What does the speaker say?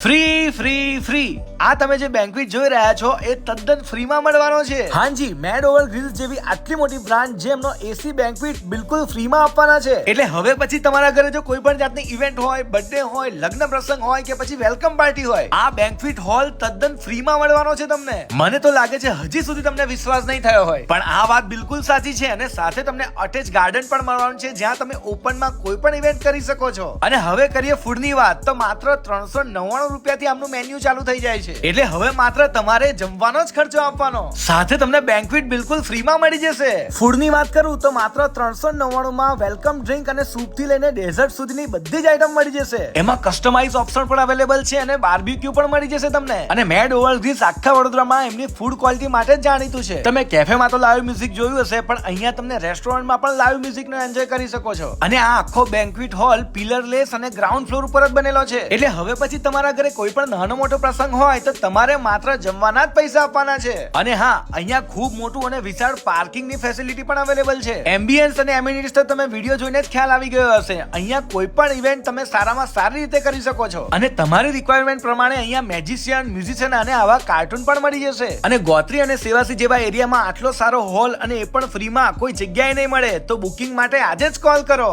Free free free આ તમે જે બેન્કવિટ જોઈ રહ્યા છો એ તદ્દન ફ્રીમાં મળવાનો છે. હાજી મેડ ઓવર ગ્રીલ્સ જેવી આટલી મોટી બ્રાન્ડ જે એમનો એસી બેન્ક્વિટ બિલકુલ ફ્રીમાં આપવાના છે. એટલે હવે પછી તમારા ઘરે જો કોઈ પણ જાતની ઇવેન્ટ હોય બર્થડે હોય લગ્ન પ્રસંગ હોય કે પછી વેલકમ પાર્ટી હોય આ બેન્ક્વિટ હોલ તદ્દન ફ્રીમાં મળવાનો છે તમને. મને તો લાગે છે હજી સુધી તમને વિશ્વાસ નહીં થયો હોય. પણ આ વાત બિલકુલ સાચી છે અને સાથે તમને અટેચ ગાર્ડન પણ મળવાનું છે જ્યાં તમે ઓપનમાં કોઈ પણ ઇવેન્ટ કરી શકો છો. અને હવે કરીએ ફૂડની વાત તો માત્ર ત્રણસો નવ્વાણું રૂપિયાથી આમનું મેન્યુ ચાલુ થઈ જાય છે. એટલે હવે માત્ર તમારે જમવાનો જ ખર્ચો આપવાનો. સાથે તમને બેન્કવિટ બિલકુલ ફ્રીમાં મળી જશે. ફૂડની વાત કરું તો માત્ર ત્રણસો નવ્વાણું માં વેલકમ ડ્રિંક અને સૂપથી લઈને ડેઝર્ટ સુધીની બધી જ આઈટમ મળી જશે. એમાં કસ્ટમાઇઝ ઓપ્શન પણ અવેલેબલ છે અને બાર્બીક્યુ પણ મળી જશે તમને. અને મેડ ધીસ આખા વડોદરામાં એમની ફૂડ ક્વોલિટી માટે જ જાણીતું છે. તમે કેફેમાં તો લાઈવ મ્યુઝિક જોયું હશે પણ અહીંયા તમને રેસ્ટોરન્ટમાં પણ લાઈવ મ્યુઝિક નો એન્જોય કરી શકો છો. અને આ આખો બેન્કવિટ હોલ પિલર લેસ અને ગ્રાઉન્ડ ફ્લોર ઉપર જ બનેલો છે. એટલે હવે પછી તમારા ઘરે કોઈ પણ નાનો મોટો પ્રસંગ હોય તો તમારે માત્ર જમવાના જ પૈસા આપવાના છે. અને હા, અહીંયા ખૂબ મોટું અને વિશાળ પાર્કિંગની ફેસિલિટી પણ અવેલેબલ છે. એમ્બિયન્સ અને એમ્યુનિટીઝ તો તમે વીડિયો જોઈને જ ખ્યાલ આવી ગયો હશે. અહીંયા કોઈ પણ ઇવેન્ટ તમે સારામાં સારી રીતે કરી શકો છો. અને તમારી રિક્વાયરમેન્ટ પ્રમાણે અહીંયા મેજિશિયન મ્યુઝિશિયન અને આવા કાર્ટૂન પણ મળી જશે. અને ગોત્રી અને સેવાસી જેવા એરિયામાં આટલો સારો હોલ અને એ પણ ફ્રીમાં કોઈ જગ્યાએ નહીં મળે, તો બુકિંગ માટે આજે જ કોલ કરો.